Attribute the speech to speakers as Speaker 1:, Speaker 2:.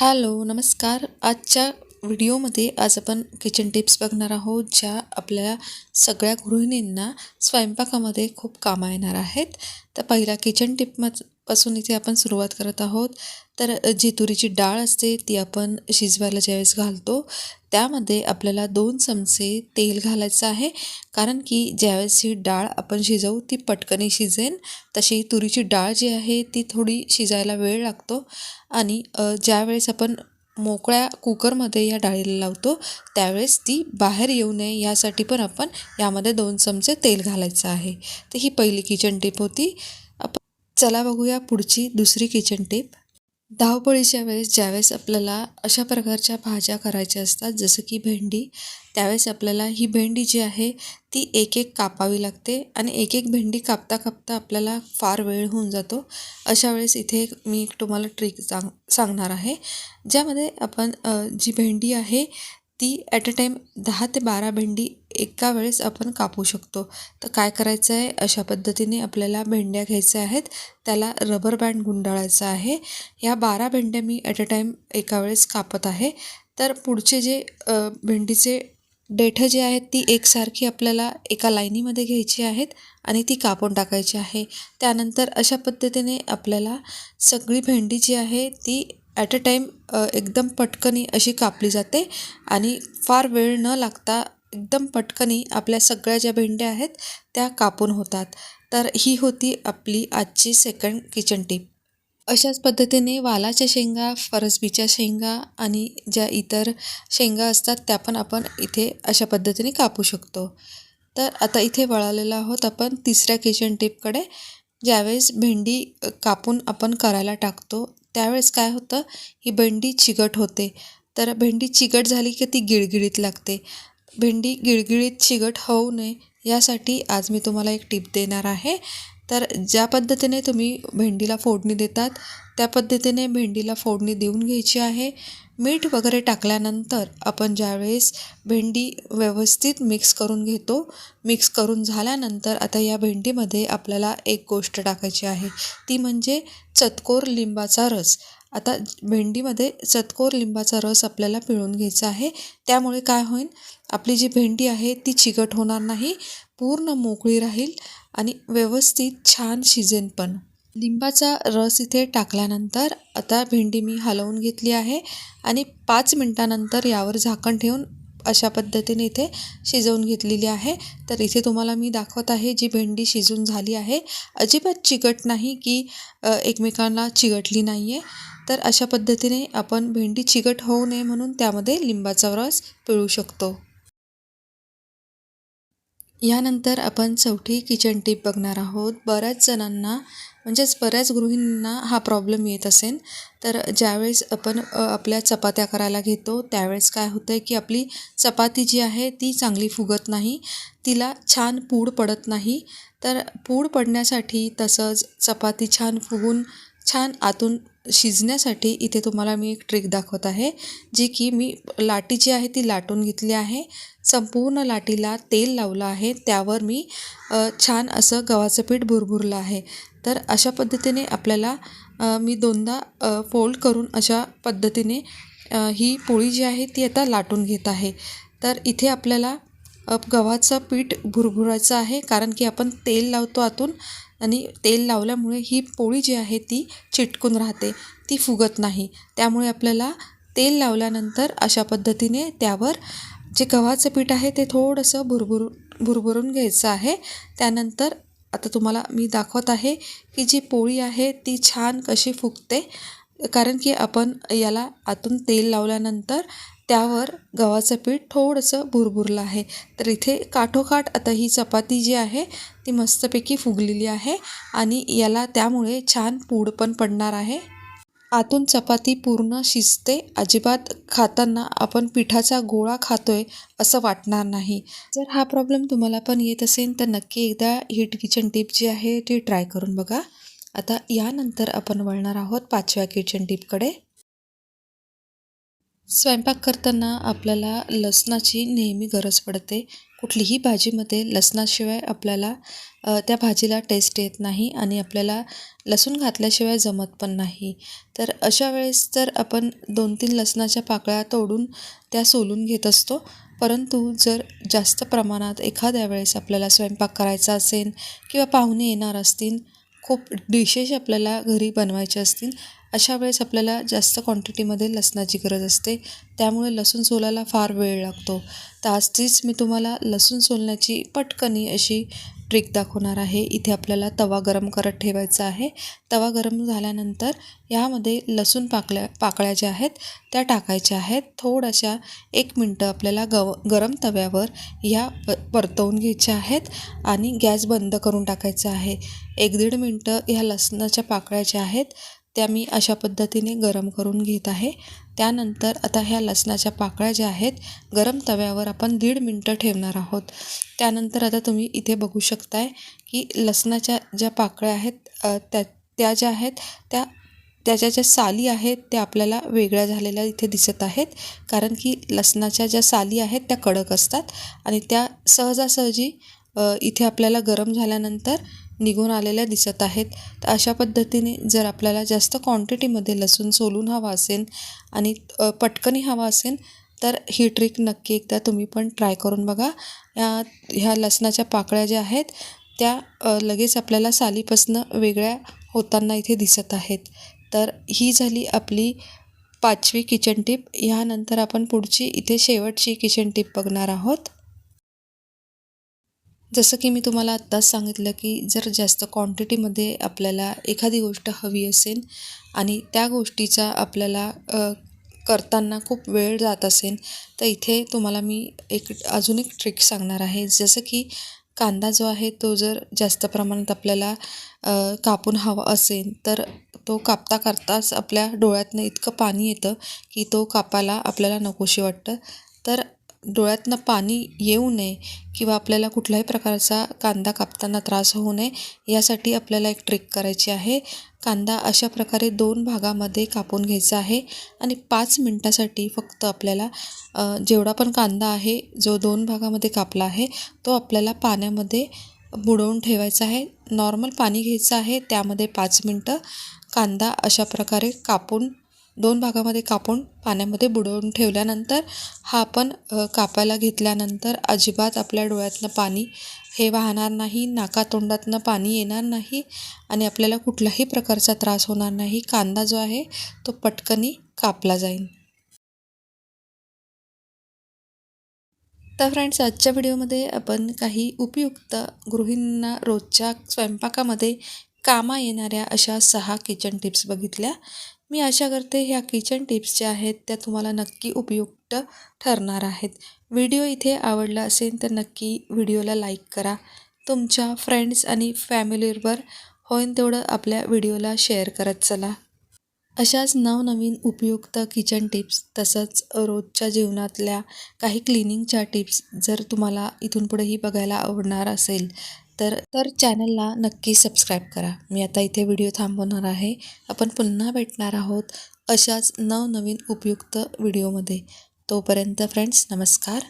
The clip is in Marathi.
Speaker 1: हॅलो नमस्कार. आजच्या व्हिडिओमध्ये आज आपण किचन टिप्स बघणार आहोत ज्या आपल्या सगळ्या गृहिणींना स्वयंपाकामध्ये खूप कामा येणार आहेत. तर पहिला किचन टिपपासून इथे आपण सुरुवात करत आहोत. तर जी तुरीची डाळ असते ती आपण शिजवायला ज्यावेळेस घालतो त्यामध्ये आपल्याला दोन चमचे तेल घालायचं आहे. कारण की ज्यावेळेस ही डाळ आपण शिजवू ती पटकने शिजेन. तशी तुरीची डाळ जी आहे ती थोडी शिजायला वेळ लागतो. आणि ज्यावेळेस आपण मोकळ्या कुकरमध्ये या डाळीला लावतो त्यावेळेस ती बाहेर येऊ नये. यासाठी पण आपण यामध्ये दोन चमचे तेल घालायचं आहे. तर ही पहिली किचन टिप होती. आपण चला बघूया पुढची दुसरी किचन टिप. धावपळीच्या वेळेस ज्यावेळेस आपल्याला अशा प्रकारच्या भाज्या करायच्या असतात जसं की भेंडी त्यावेळेस आपल्याला ही भेंडी जी आहे ती एक एक कापावी लागते आणि एक एक भेंडी कापता कापता आपल्याला फार वेळ होऊन जातो. अशा वेळेस इथे मी एक तुम्हाला ट्रिक सांग सांगणार आहे. ज्यामध्ये आपण जी भेंडी आहे ती ॲट अ टाईम दहा ते बारा भेंडी एका वेळेस आपण कापू शकतो. तर काय करायचं आहे? अशा पद्धतीने आपल्याला भेंड्या घ्यायच्या आहेत. त्याला रबर बँड गुंडाळायचा आहे. ह्या बारा भेंड्या मी ॲट अ टाईम एका वेळेस कापत आहे. तर पुढचे जे भेंडीचे डेठं जे आहेत ती एकसारखी आपल्याला एका लाईनीमध्ये घ्यायची आहेत आणि ती कापून टाकायची आहे. त्यानंतर अशा पद्धतीने आपल्याला सगळी भेंडी जी आहे ती ॲट अ टाईम एकदम पटकनी अशी कापली जाते आणि फार वेळ न लागता एकदम पटकनी आपल्या सगळ्या ज्या भेंड्या आहेत त्या कापून होतात. तर ही होती आपली आजची सेकंड किचन टीप अशाच पद्धतीने वालाच्या शेंगा फरसबीच्या शेंगा आणि ज्या इतर शेंगा असतात त्या पण आपण इथे अशा पद्धतीने कापू शकतो. तर आता इथे वळालेलो आहोत आपण तिसऱ्या किचन टिपकडे ज्यावेळेस भेंडी कापून आपण करायला टाकतो त्यावेळेस काय होतं ही भेंडी चिकट होते. तर भेंडी चिकट झाली की ती गिळगिळीत लागते. भेंडी गिळगिळीत चिकट होऊ नये यासाठी आज मी तुम्हाला एक टिप देणार आहे. तर ज्या पद्धतीने तुम्ही भेंडीला फोडणी देतात त्या पद्धतीने भेंडीला फोडणी देऊन घ्यायची आहे. मीठ वगैरे टाकल्यानंतर आपण ज्यावेळेस भेंडी व्यवस्थित मिक्स करून घेतो मिक्स करून झाल्यानंतर आता या भेंडीमध्ये आपल्याला एक गोष्ट टाकायची आहे. ती म्हणजे चतकोर लिंबाचा रस. आता भेंडीमध्ये चतकोर लिंबाचा रस आपल्याला पिळून घ्यायचा आहे. त्यामुळे काय होईल? आपली जी भेंडी आहे ती चिकट होणार नाही. पूर्ण मोकळी राहील. आणि व्यवस्थित छान शिजेन पण. लिंबाचा रस इथे टाकल्यानंतर आता भेंडी मी हलवून घेतली आहे आणि पाच मिनटानंतर यावर झाकण ठेवून अशा पद्धतीने इथे शिजवून घेतलेली आहे. तर इथे तुम्हाला मी दाखवत आहे जी भेंडी शिजून झाली आहे. अजिबात चिकट नाही की एकमेकांना चिकटली नाही आहे तर अशा पद्धतीने आपण भेंडी चिकट होऊ नये म्हणून त्यामध्ये लिंबाचा रस पिळू शकतो. यानंतर आपण चौथी किचन टीप बघणार आहोत. बऱ्याच जणांना म्हणजेच बऱ्याच गृहिणींना हा प्रॉब्लेम येत असेल. तर ज्यावेळेस आपण आपल्या चपात्या करायला घेतो त्यावेळेस काय होतं आहे की आपली चपाती जी आहे ती चांगली फुगत नाही. तिला छान पूड पडत नाही. तर पूड पडण्यासाठी तसंच चपाती छान फुगून छान आतून शिजण्यासाठी इथे तुम्हाला मी एक ट्रिक दाखवत आहे जी की मी लाटी जी आहे ती लाटून घेतली आहे. संपूर्ण लाटीला तेल लावलं आहे त्यावर मी छान असं गव्हाचं पीठ भुरभुरलं आहे. तर अशा पद्धतीने आपल्याला मी दोनदा फोल्ड करून अशा पद्धतीने ही पोळी जी आहे ती आता लाटून घेत आहे. तर इथे आपल्याला गव्हाचं पीठ भुरभुरायचं आहे कारण की आपण तेल लावतो आतून आणि तेल लावल्यामुळे ही पोळी जी आहे ती चिटकून राहते ती फुगत नाही. त्यामुळे आपल्याला तेल लावल्यानंतर अशा पद्धतीने त्यावर जे गव्हाचं पीठ आहे ते थोडंसं भुरभुर भुरभुरून घ्यायचं आहे. त्यानंतर आता तुम्हाला मी दाखवत आहे की जी पोळी आहे ती छान कशी फुगते. कारण की आपण याला आतून तेल लावल्यानंतर त्यावर गव्हाचं पीठ थोडंसं भुरभुरलं आहे. तर इथे काठोकाठ आता ही चपाती जी आहे ती मस्तपैकी फुगलेली आहे आणि याला त्यामुळे छान पूड पण पडणार आहे. आतून चपाती पूर्ण शिजते. अजिबात खाताना आपण पिठाचा गोळा खातोय असं वाटणार नाही. जर हा प्रॉब्लेम तुम्हाला पण येत असेल तर नक्की एकदा हीट किचन टिप जी आहे ती ट्राय करून बघा. आता यानंतर आपण वळणार आहोत पाचव्या किचन टिपकडे स्वयंपाक करताना आपल्याला लसणाची नेहमी गरज पडते. कुठलीही भाजीमध्ये लसणाशिवाय आपल्याला त्या भाजीला टेस्ट येत नाही आणि आपल्याला लसूण घातल्याशिवाय जमत पण नाही. तर अशा वेळेस तर आपण दोन तीन लसणाच्या पाकळ्या तोडून त्या सोलून घेत असतो. परंतु जर जास्त प्रमाणात एखाद्या वेळेस आपल्याला स्वयंपाक करायचा असेल किंवा पाहुणे येणार असतील खूप डिशेस आपल्याला घरी बनवायचे असतील अशा वेळेस आपल्याला जास्त क्वांटिटीमध्ये लसणाची गरज असते. त्यामुळे लसूण सोलायला फार वेळ लागतो. तर आजचीच मी तुम्हाला लसूण सोलण्याची पटकनी अशी ट्रिक दाखवणार आहे. इथे आपल्याला तवा गरम करत ठेवायचा आहे. तवा गरम झाल्यानंतर यामध्ये लसूण पाकळ्या पाकळ्या ज्या आहेत त्या टाकायच्या आहेत. थोड्याशा एक मिनटं आपल्याला गव गरम तव्यावर ह्या प परतवून घ्यायच्या आहेत आणि गॅस बंद करून टाकायचा आहे. एक दीड मिनटं ह्या लसणाच्या पाकळ्या ज्या आहेत त्या मी अशा पद्धतीने गरम करून घेत आहे. त्यानंतर आता ह्या लसणाच्या पाकळ्या ज्या आहेत गरम तव्यावर आपण दीड मिनटं ठेवणार आहोत. त्यानंतर आता तुम्ही इथे बघू शकताय की लसणाच्या ज्या पाकळ्या आहेत त्या त्या ज्या आहेत त्या त्याच्या ज्या साली आहेत त्या आपल्याला वेगळ्या झालेल्या इथे दिसत आहेत. कारण की लसणाच्या ज्या साली आहेत त्या कडक असतात. आणि त्या सहजासहजी इथे आपल्याला गरम झाल्यानंतर निघून आलेल्या दिसत आहेत. तर अशा पद्धतीने जर आपल्याला जास्त क्वांटिटीमध्ये लसूण सोलून हवा असेल आणि पटकनी हवा असेल तर ही ट्रिक नक्की एकदा तुम्ही पण ट्राय करून बघा. या ह्या लसणाच्या पाकळ्या ज्या आहेत त्या लगेच आपल्याला सालीपासनं वेगळ्या होताना इथे दिसत आहेत. तर ही झाली आपली पाचवी किचन टिप ह्यानंतर आपण पुढची इथे शेवटची किचन टिप बघणार आहोत. जसं की मी तुम्हाला आत्ताच सांगितलं की जर जास्त क्वांटिटीमध्ये आपल्याला एखादी गोष्ट हवी असेल आणि त्या गोष्टीचा आपल्याला करताना खूप वेळ जात असेल तर इथे तुम्हाला मी एक अजून एक ट्रिक सांगणार आहे. जसं की कांदा जो आहे तो जर जास्त प्रमाणात आपल्याला कापून हवा असेल तर तो कापता करताच आपल्या डोळ्यातनं इतकं पाणी येतं की तो कापायला आपल्याला नकोशी वाटतं. तर डोळ्यातनं पाणी येऊ नये किंवा आपल्याला कुठल्याही प्रकारचा कांदा कापताना त्रास होऊ नये यासाठी आपल्याला एक ट्रिक करायची आहे. कांदा अशा प्रकारे दोन भागामध्ये कापून घ्यायचा आहे आणि पाच मिनटासाठी फक्त आपल्याला जेवढा पण कांदा आहे जो दोन भागामध्ये कापला आहे तो आपल्याला पाण्यामध्ये बुडवून ठेवायचा आहे. नॉर्मल पाणी घ्यायचं आहे त्यामध्ये पाच मिनटं कांदा अशा प्रकारे कापून दोन भागामध्ये कापून पाण्यामध्ये बुडवून ठेवल्यानंतर हा आपण कापायला घेतल्यानंतर अजिबात आपल्या डोळ्यातनं पाणी हे वाहणार नाही नाकातोंडातनं पाणी येणार नाही आणि आपल्याला कुठल्याही प्रकारचा त्रास होणार नाही. कांदा जो आहे तो पटकनी कापला जाईल. तर फ्रेंड्स आजच्या व्हिडिओमध्ये आपण काही उपयुक्त गृहिणींना रोजच्या स्वयंपाकामध्ये कामा येणाऱ्या अशा सहा किचन टिप्स बघितल्या. मी आशा करते ह्या किचन टिप्स ज्या आहेत त्या तुम्हाला नक्की उपयुक्त ठरणार आहेत. व्हिडिओ इथे आवडला असेल तर नक्की व्हिडिओला लाईक करा. तुमच्या फ्रेंड्स आणि फॅमिलीवर होईन तेवढं आपल्या व्हिडिओला शेअर करत चला. अशाच नवनवीन उपयुक्त किचन टिप्स तसंच रोजच्या जीवनातल्या काही क्लिनिंगच्या टिप्स जर तुम्हाला इथून पुढेही बघायला आवडणार असेल तर तर चॅनलला नक्की सबस्क्राईब करा. मी आता इथे व्हिडिओ थांबवणार आहे. आपण पुन्हा भेटणार आहोत अशाच नवनवीन उपयुक्त व्हिडिओमध्ये तोपर्यंत फ्रेंड्स नमस्कार.